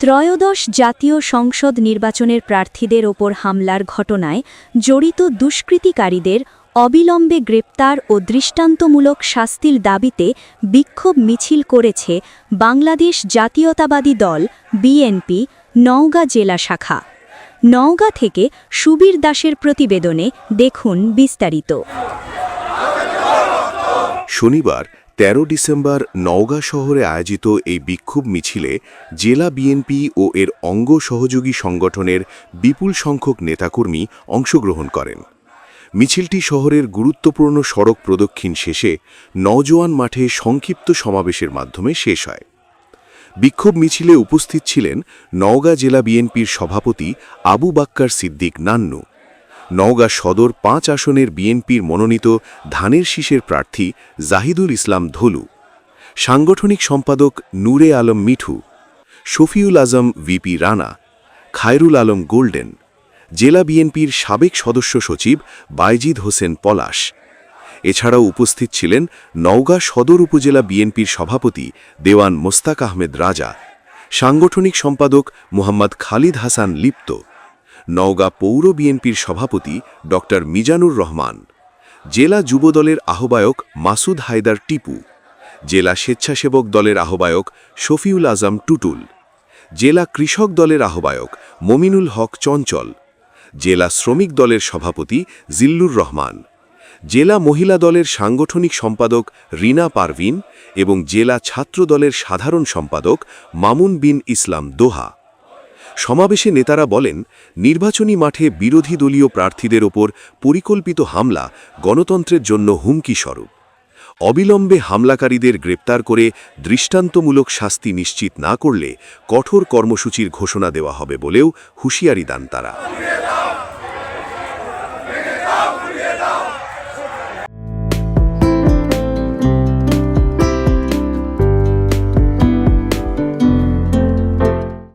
ত্রয়োদশ জাতীয় সংসদ নির্বাচনের প্রার্থীদের ওপর হামলার ঘটনায় জড়িত দুষ্কৃতিকারীদের অবিলম্বে গ্রেপ্তার ও দৃষ্টান্তমূলক শাস্তির দাবিতে বিক্ষোভ মিছিল করেছে বাংলাদেশ জাতীয়তাবাদী দল, বিএনপি, নওগাঁ জেলা শাখা। নওগাঁ থেকে সুবীর দাসের প্রতিবেদনে দেখুন বিস্তারিত। শনিবার ১৩ ডিসেম্বর নওগাঁ শহরে আয়োজিত এই বিক্ষোভ মিছিলে জেলা বিএনপি ও এর অঙ্গ সহযোগী সংগঠনের বিপুল সংখ্যক নেতাকর্মী অংশগ্রহণ করেন। মিছিলটি শহরের গুরুত্বপূর্ণ সড়ক প্রদক্ষিণ শেষে নওজোয়ান মাঠে সংক্ষিপ্ত সমাবেশের মাধ্যমে শেষ হয়। বিক্ষোভ মিছিলে উপস্থিত ছিলেন নওগাঁ জেলা বিএনপির সভাপতি আবু বাক্কার সিদ্দিক নান্নু নওগাঁ সদর পাঁচ আসনের বিএনপির মনোনীত ধানের শীষের প্রার্থী জাহিদুল ইসলাম ধলু, সাংগঠনিক সম্পাদক নূরে আলম মিঠু, শফিউল আজম ভিপি রানা, খায়রুল আলম গোল্ডেন, জেলা বিএনপির সাবেক সদস্য সচিব বাইজিদ হোসেন পলাশ। এছাড়াও উপস্থিত ছিলেন নওগাঁ সদর উপজেলা বিএনপির সভাপতি দেওয়ান মোস্তাক আহমেদ রাজা, সাংগঠনিক সম্পাদক মোহাম্মদ খালিদ হাসান লিপ্ত নওগাঁ পৌর বিএনপির সভাপতি ড মিজানুর রহমান, জেলা যুবদলের আহ্বায়ক মাসুদ হায়দার টিপু, জেলা স্বেচ্ছাসেবক দলের আহ্বায়ক শফিউল আজম টুটুল, জেলা কৃষক দলের আহ্বায়ক মমিনুল হক চঞ্চল, জেলা শ্রমিক দলের সভাপতি জিল্লুর রহমান, জেলা মহিলা দলের সাংগঠনিক সম্পাদক রিনা পারভিন এবং জেলা ছাত্র দলের সাধারণ সম্পাদক মামুন বিন ইসলাম দোহা। সমাবেশে নেতারা বলেন, নির্বাচনী মাঠে বিরোধী দলীয় প্রার্থীদের ওপর পরিকল্পিত হামলা গণতন্ত্রের জন্য হুমকি স্বরূপ। অবিলম্বে হামলাকারীদের গ্রেপ্তার করে দৃষ্টান্তমূলক শাস্তি নিশ্চিত না করলে কঠোর কর্মসূচির ঘোষণা দেওয়া হবে বলেও হুঁশিয়ারি দান তারা।